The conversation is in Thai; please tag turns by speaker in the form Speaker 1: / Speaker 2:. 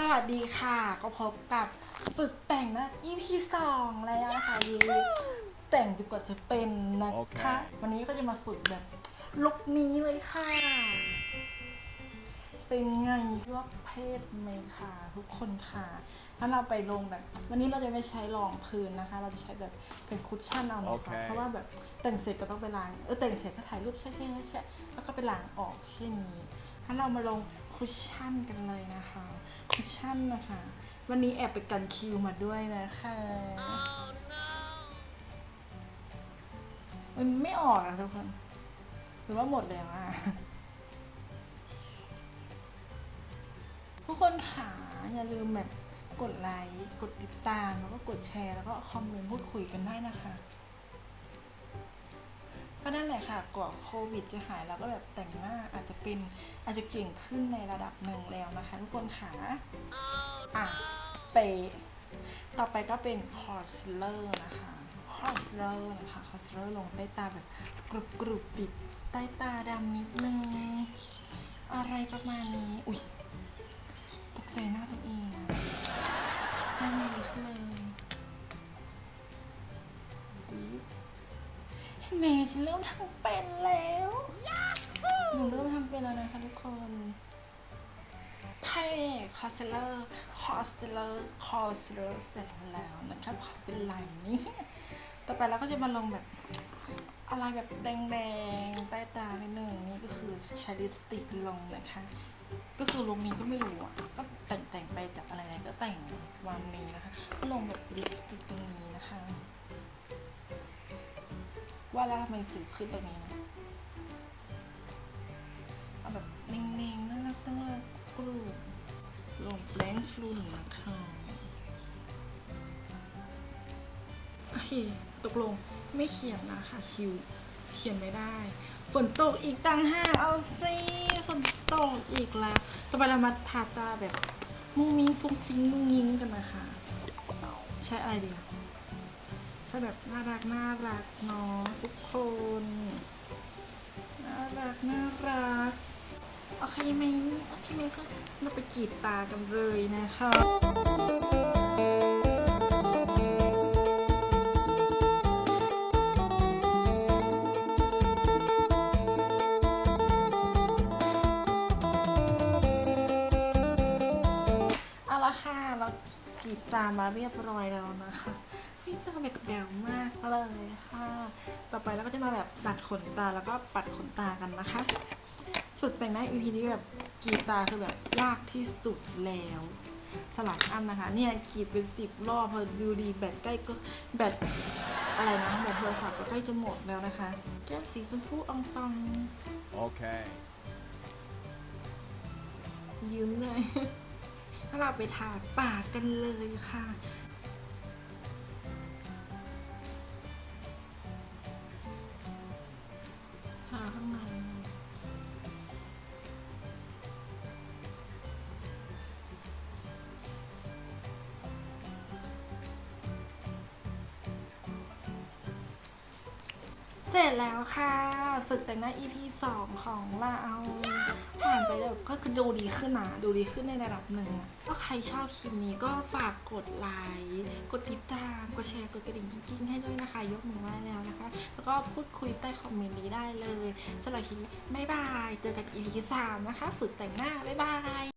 Speaker 1: สวัสดีค่ะ ก็พบกับฝึกแต่งนะ EP สองแล้วนะคะยีแต่งจนกว่าจะเป็นนะ
Speaker 2: โอเค
Speaker 1: คะ วันนี้ก็จะมาฝึกแบบลุกนี้เลยค่ะ เป็นไงว่าเพศไหมคะทุกคนค่ะถ้าเราไปลงแบบ วันนี้เราจะไม่ใช้รองพื้นนะคะ เราจะใช้แบบเป็นคุชชั่นเอา
Speaker 2: โอ
Speaker 1: นะ
Speaker 2: เค
Speaker 1: คะ เพราะว่าแบบแต่งเสร็จก็ต้องไปล้างเออแต่งเสร็จก็ถ่ายรูปแช่แช่แช่แล้วก็ไปล้างออกแค่นี้ถ้าเรามาลงคุชชั่นกันเลยนะคะคุ ชชั่นนะคะ วันนี้แอบไปกันคิวมาด้วยนะคะ มันไม่ออกอะทุกคน หรือว่าหมดแล้วอะทุกคนขาอย่าลืมแบบกดไลค์ กดติดตาม แล้วก็กดแชร์ แล้วก็คอมเมนต์พูดคุยกันได้นะคะ ก็นั่นแหละค่ะกว่าโควิดจะหายแล้วก็แบบแต่งหน้าอาจจะเป็นอาจจะเก่งขึ้นในระดับหนึ่งแล้วนะคะทุกคนขาอะไปต่อไปก็เป็นคอร์สเลอร์นะคะคอร์สเลอร์นะคะคอร์สเลอร์ลงใต้ตาแบบกรุบกรุบปิดใต้ตาดำนิดนึง อะไรประมาณนี้ อุ้ยตกใจหน้าต เห็นไหมฉันเริ่มทำเป็นแล้วหนูเริ่มทำเป็นแล้วนะคะทุกคนไพ่คอสเลอร์คอสเลอร์คอสเลอร์เสร็จแล้วนะคะพอเป็นลายนี้ ต่อไปเราก็จะมาลงแบบอะไรแบบแดงๆ ใต้ตานิดนึงนี่ก็คือใช้ลิปสติกลงนะคะ ก็คือลุคนี้ก็ไม่รู้อะก็ ว่าแล้วทำไมสิวขึ้นตรงนี้นะเอาแบบเน่งๆน่ารักน่ารักกรูบลงแบงค์ฟลุนนะคะโอเคตกลงไม่เขียนนะคะคิวเขียนไม่ได้ ฝนตกอีกต่างหากเอาสิฝนตกอีกแล้วต่อไปเรามาทาตาแบบมุ้งมิ้งฟุ้งฟิ้งมุ้งยิงกันนะคะ ใช้อะไรดีอะ ใช้แบบน่ารักน่ารักเนาะทุกคนน่ารักน่ารักโอเคไหมโอเคไหมก็เราไปกรีดตากันเลยนะคะเอาละค่ะเรากรีดตามาเรียบร้อยแล้วนะคะ นี่ตาแบบแบวมากเลยค่ะ ต่อไปเราก็จะมาแบบดัดขนตาแล้วก็ปัดขนตากันนะคะ ฝึกแต่งหน้า EP นี้แบบกรีดตาคือแบบยากที่สุดแล้วสลับอันนะคะ เนี่ยกรีดเป็นสิบรอบพอดูดีแบตใกล้ก็แบตอะไรนะแบตโทรศัพท์ก็ใกล้จะหมดแล้วนะคะ แก้มสีชมพูอองตอง
Speaker 2: Okay.
Speaker 1: ยืมเลย ถ้าเราไปทาปากกันเลยค่ะ ข้างใน สร็จแล้วค่ะ ฝึกแต่งหน้า EP 2 ของเราผ่านไปแล้วก็คือดูดีขึ้นนะดูดีขึ้นในระดับหนึ่งอะถ้าใครชอบคลิปนี้ก็ฝากกดไลค์กดติดตามกดแชร์กดกระดิ่งกิ๊งให้ด้วยนะคะ ยกมือไหว้แล้วนะคะ แล้วก็พูดคุยใต้คอมเมนต์นี้ได้เลยสำหรับคลิปนี้บ๊ายบายเจอกัน EP 3 นะคะ ฝึกแต่งหน้า บ๊ายบาย